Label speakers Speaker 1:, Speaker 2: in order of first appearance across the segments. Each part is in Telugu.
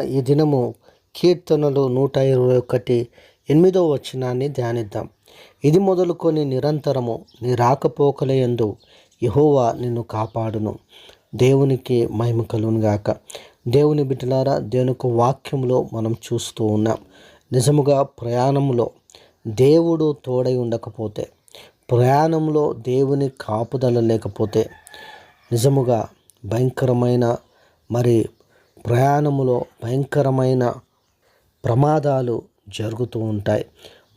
Speaker 1: ఈ దినము కీర్తనలు నూట ఇరవై ఒకటి ఎనిమిదో వచనాన్ని ధ్యానిద్దాం. ఇది మొదలుకొని నిరంతరము నీ రాకపోకలయందు యహోవా నిన్ను కాపాడును. దేవునికి మహిమ కలుగును గాక. దేవుని బిడ్డలారా దేవుని వాక్యంలో మనం చూస్తూ ఉన్నాం. నిజముగా ప్రయాణంలో దేవుడు తోడై ఉండకపోతే ప్రయాణంలో దేవుని కాపుదల లేకపోతే నిజముగా భయంకరమైన మరి ప్రయాణములో భయంకరమైన ప్రమాదాలు జరుగుతూ ఉంటాయి.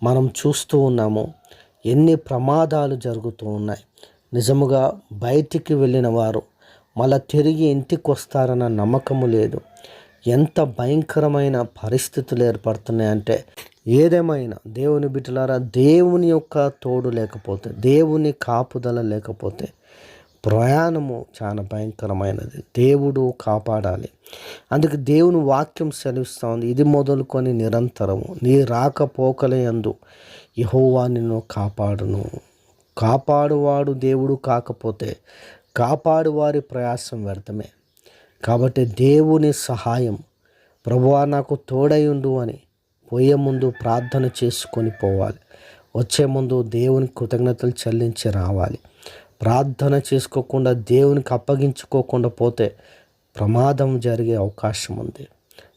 Speaker 1: మనం చూస్తూ ఉన్నాము ఎన్ని ప్రమాదాలు జరుగుతూ ఉన్నాయి. నిజముగా బయటికి వెళ్ళిన వారు మళ్ళా తిరిగి ఇంటికి వస్తారన్న నమ్మకము లేదు. ఎంత భయంకరమైన పరిస్థితులు ఏర్పడుతున్నాయంటే ఏదేమైనా దేవుని బిడ్డలారా దేవుని యొక్క తోడు లేకపోతే దేవుని కాపుదల లేకపోతే ప్రయాణము చాలా భయంకరమైనది. దేవుడు కాపాడాలి. అందుకే దేవుని వాక్యం సెలవిస్తూ ఉంది ఇది మొదలుకొని నిరంతరము. నీ రాకపోకలయందు యహోవా నిన్ను కాపాడును. కాపాడువాడు దేవుడు కాకపోతే కాపాడువారి ప్రయాసం వ్యర్థమే. కాబట్టి దేవుని సహాయం ప్రభువా నాకు తోడయుండు అని పోయే ముందు ప్రార్థన చేసుకొని పోవాలి. వచ్చే ముందు దేవుని కృతజ్ఞతలు చెల్లించి రావాలి. ప్రార్థన చేసుకోకుండా దేవునికి అప్పగించుకోకుండా పోతే ప్రమాదం జరిగే అవకాశం ఉంది.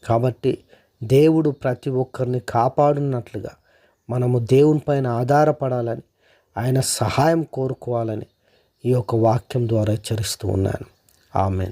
Speaker 1: కాబట్టి దేవుడు ప్రతి ఒక్కరిని కాపాడున్నట్లుగా మనము దేవుని పైన ఆధారపడాలని ఆయన సహాయం కోరుకోవాలని ఈ యొక్క వాక్యం ద్వారా హెచ్చరిస్తూ ఉన్నాను. ఆమెన్.